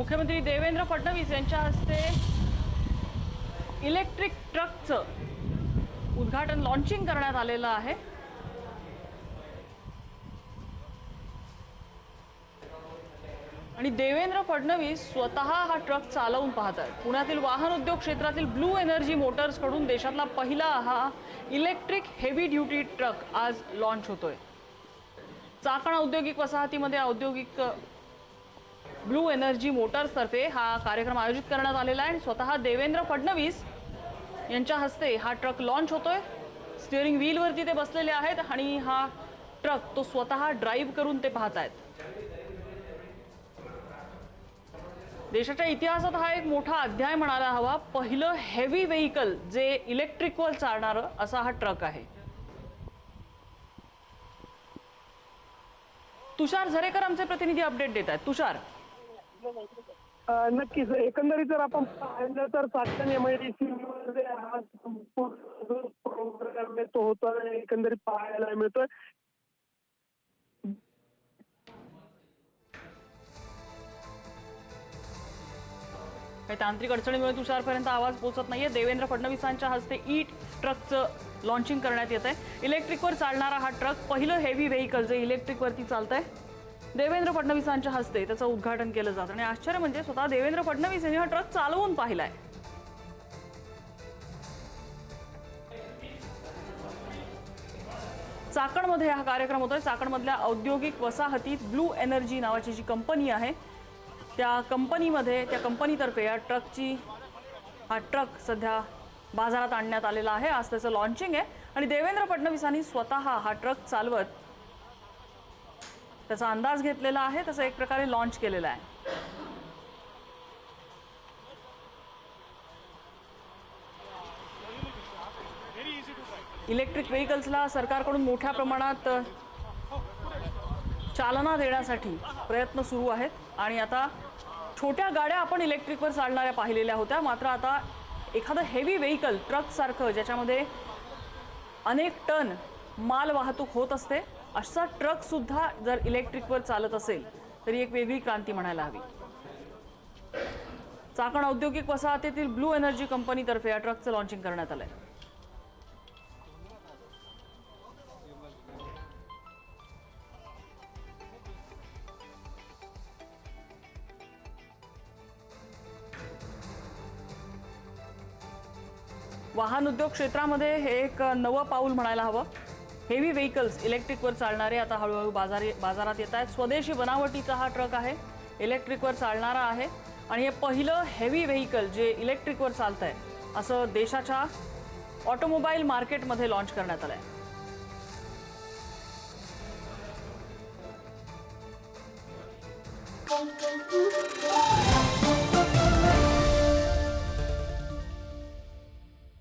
मुख्यमंत्री देवेंद्र फडणवीस यांच्या हस्ते इलेक्ट्रिक ट्रकचं उद्घाटन लॉन्चिंग करण्यात आलेलं आहे. आणि देवेंद्र फडणवीस स्वतः हा ट्रक चालवून पाहत आहेत पुण्यातील वाहन उद्योग क्षेत्रातील ब्लू एनर्जी मोटर्सकडून देशातला पहिला हा इलेक्ट्रिक हेवी ड्युटी ट्रक आज लॉन्च होतोय. चाकण औद्योगिक वसाहतीमध्ये औद्योगिक ब्लू एनर्जी मोटर्सतर्फे हा कार्यक्रम आयोजित करण्यात आलेला आहे आणि स्वतः देवेंद्र फडणवीस यांच्या हस्ते हा ट्रक लॉन्च होतोय. स्टिअरिंग व्हीलवरती ते बसलेले आहेत आणि हा ट्रक तो स्वतः ड्राईव्ह करून ते पाहत आहेत देशाच्या इतिहासात हा एक मोठा अध्याय म्हणायला हवा. पहिलं हेवी व्हेकल जे इलेक्ट्रिकवर चालणारं असा हा ट्रक आहे. तुषार झरेकर आमचे प्रतिनिधी अपडेट देत आहेत. तुषार. नक्कीच. एकंदरीत जर आपण पाहिलं तर Chakan M I D C मध्ये हा संपूर्ण तो होता एकंदरीत पाहायला मिळतोय. काही तांत्रिक अडचणीमुळे तुषारपर्यंत आवाज पोहोचत नाहीये. देवेंद्र फडणवीसांच्या हस्ते ईट ट्रकचं लॉन्चिंग करण्यात येत आहे इलेक्ट्रिकवर चालणारा हा ट्रक पहिलं हेवी व्हेकल जे इलेक्ट्रिकवरती चालत आहे देवेंद्र फडणवीसांच्या हस्ते त्याचं उद्घाटन केलं जातं. आणि आश्चर्य म्हणजे स्वतः देवेंद्र फडणवीस यांनी हा ट्रक चालवून पाहिलाय. चाकणमध्ये हा कार्यक्रम होतोय. चाकणमधल्या औद्योगिक वसाहतीत ब्लू एनर्जी नावाची जी कंपनी आहे त्या कंपनीमध्ये त्या कंपनीतर्फे या ट्रकची हा ट्रक सध्या बाजारात आणण्यात आलेला आहे. आज त्याचं लॉन्चिंग आहे. आणि देवेंद्र फडणवीसांनी स्वतः हा ट्रक चालवत त्याचा अंदाज घेतलेला आहे त्याचं एक प्रकारे लॉन्च केलेला आहे. इलेक्ट्रिक व्हेकल्सला सरकारकडून मोठ्या प्रमाणात चालना देण्यासाठी प्रयत्न सुरू आहेत. आणि आता छोट्या गाड्या आपण इलेक्ट्रिकवर चालणाऱ्या पाहिलेल्या होत्या. मात्र आता एखादं हेवी व्हेकल ट्रकसारखं ज्याच्यामध्ये अनेक टन माल वाहतूक होत असते असा ट्रकसुद्धा जर इलेक्ट्रिकवर चालत असेल तरी एक वेगळी क्रांती म्हणायला हवी. चाकण औद्योगिक वसाहतीतील ब्लू एनर्जी कंपनीतर्फे या ट्रकचं लॉन्चिंग करण्यात आलं आहे वाहन उद्योग क्षेत्रामध्ये हे एक नवं पाऊल म्हणायला हवं. हेवी व्हेकल्स इलेक्ट्रिकवर चालणारे आता हळूहळू बाजारी बाजारात येत आहेत. स्वदेशी बनावटीचा हा ट्रक आहे. इलेक्ट्रिकवर चालणारा आहे. आणि हे पहिलं हेवी व्हेकल जे इलेक्ट्रिकवर चालतं आहे असं देशाच्या ऑटोमोबाईल मार्केटमध्ये लॉन्च करण्यात आलं आहे